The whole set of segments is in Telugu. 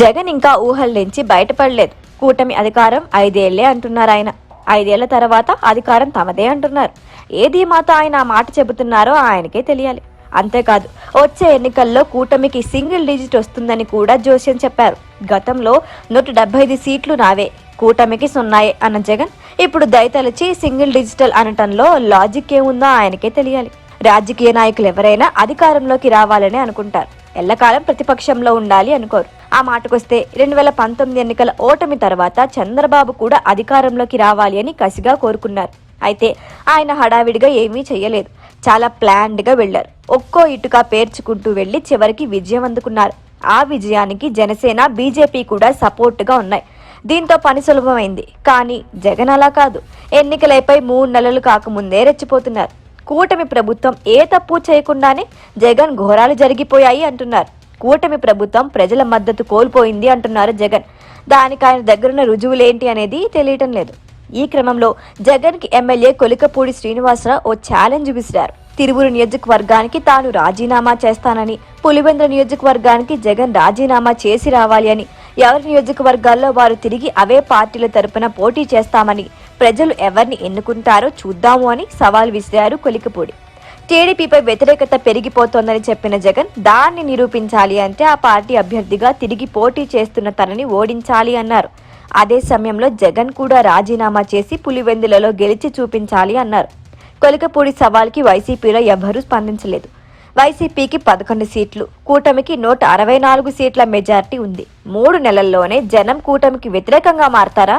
జగన్ ఇంకా ఊహల నుంచి బయటపడలేదు. కూటమి అధికారం ఐదేళ్ళే అంటున్నారు ఆయన. ఐదేళ్ళ తర్వాత అధికారం తమదే అంటున్నారు. ఏది మాత ఆయన ఆ మాట చెబుతున్నారో ఆయనకే తెలియాలి. అంతేకాదు వచ్చే ఎన్నికల్లో కూటమికి సింగిల్ డిజిట్ వస్తుందని కూడా జోస్యం చెప్పారు. గతంలో నూట డెబ్బై ఐదు సీట్లు నావే కూటమికి సున్నాయే అన్న జగన్ ఇప్పుడు దయతలచి సింగిల్ డిజిటల్ అనటంలో లాజిక్ ఏముందో ఆయనకే తెలియాలి. రాజకీయ నాయకులు ఎవరైనా అధికారంలోకి రావాలని అనుకుంటారు. ఎల్లకాలం ప్రతిపక్షంలో ఉండాలి అనుకోరు. ఆ మాటకొస్తే రెండు వేల పంతొమ్మిది ఎన్నికల ఓటమి తర్వాత చంద్రబాబు కూడా అధికారంలోకి రావాలి అని కసిగా కోరుకున్నారు. అయితే ఆయన హడావిడిగా ఏమీ చేయలేదు చాలా ప్లాన్డ్గా వెళ్ళారు ఒక్కో ఇటుక పేర్చుకుంటూ వెళ్ళి చివరికి విజయం అందుకున్నారు. ఆ విజయానికి జనసేన బీజేపీ కూడా సపోర్టుగా ఉన్నాయి. దీంతో పని సులభమైంది. కానీ జగన్ అలా కాదు. ఎన్నికలైపై మూడు నెలలు కాకముందే రెచ్చిపోతున్నారు. కూటమి ప్రభుత్వం ఏ తప్పు చేయకుండానే జగన్ ఘోరాలు జరిగిపోయాయి అంటున్నారు. కూటమి ప్రభుత్వం ప్రజల మద్దతు కోల్పోయింది అంటున్నారు జగన్. దానికి ఆయన దగ్గరున్న రుజువులేంటి అనేది తెలియటం లేదు. ఈ క్రమంలో జగన్కి ఎమ్మెల్యే కొలికపూడి శ్రీనివాసరావు ఓ ఛాలెంజ్ విసిరారు. తిరువురు నియోజకవర్గానికి తాను రాజీనామా చేస్తానని పులివెందుల నియోజకవర్గానికి జగన్ రాజీనామా చేసి రావాలి అని ఎవరి నియోజకవర్గాల్లో వారు తిరిగి అవే పార్టీల తరపున పోటీ చేస్తామని ప్రజలు ఎవరిని ఎన్నుకుంటారో చూద్దాము అని సవాల్ విసిరారు కొలికపూడి. టీడీపీపై వ్యతిరేకత పెరిగిపోతోందని చెప్పిన జగన్ దాన్ని నిరూపించాలి అంటే ఆ పార్టీ అభ్యర్థిగా తిరిగి పోటీ చేస్తున్న తనని ఓడించాలి అన్నారు. అదే సమయంలో జగన్ కూడా రాజీనామా చేసి పులివెందులలో గెలిచి చూపించాలి అన్నారు. కొలికపూడి సవాల్కి వైసీపీలో ఎవ్వరూ స్పందించలేదు. వైసీపీకి పదకొండు సీట్లు కూటమికి నూట అరవై నాలుగు సీట్ల మెజార్టీ ఉంది. మూడు నెలల్లోనే జనం కూటమికి వ్యతిరేకంగా మారతారా?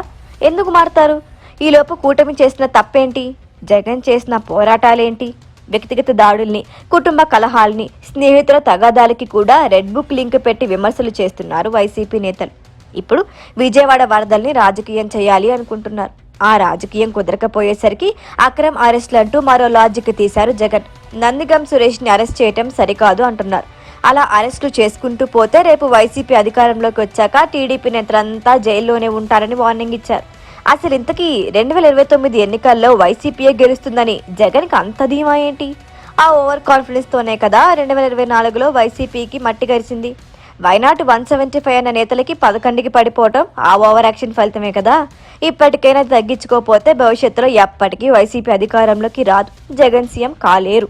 ఎందుకు మారతారు? ఈలోపు కూటమి చేసిన తప్పేంటి? జగన్ చేసిన పోరాటాలేంటి? వ్యక్తిగత దాడుల్ని కుటుంబ కలహాల్ని స్నేహితుల తగాదాలకి కూడా రెడ్ బుక్ లింక్ పెట్టి విమర్శలు చేస్తున్నారు వైసీపీ నేతలు. ఇప్పుడు విజయవాడ వరదల్ని రాజకీయం చేయాలి అనుకుంటున్నారు. ఆ రాజకీయం కుదరకపోయేసరికి అక్రమ్ అరెస్టులు అంటూ మరో లాజిక్ తీశారు జగన్. నందిగం సురేష్ని అరెస్ట్ చేయటం సరికాదు అంటున్నారు. అలా అరెస్టులు చేసుకుంటూ పోతే రేపు వైసీపీ అధికారంలోకి వచ్చాక టీడీపీ నేతలంతా జైల్లోనే ఉంటారని వార్నింగ్ ఇచ్చారు. అసలు ఇంతకీ రెండు వేల ఇరవై తొమ్మిది ఎన్నికల్లో వైసీపీయే గెలుస్తుందని జగన్కి అంత ధీమా ఏంటి? ఆ ఓవర్ కాన్ఫిడెన్స్తోనే కదా రెండు వేల ఇరవై నాలుగులో వైసీపీకి మట్టి గరిచింది. Why not one seventy five అన్న నేతలకి పదకొండుకి పడిపోవటం ఆ ఓవర్ యాక్షన్ ఫలితమే కదా. ఇప్పటికైనా తగ్గించుకోకపోతే భవిష్యత్తులో ఎప్పటికీ వైసీపీ అధికారంలోకి రాదు. జగన్ సీఎం కాలేరు.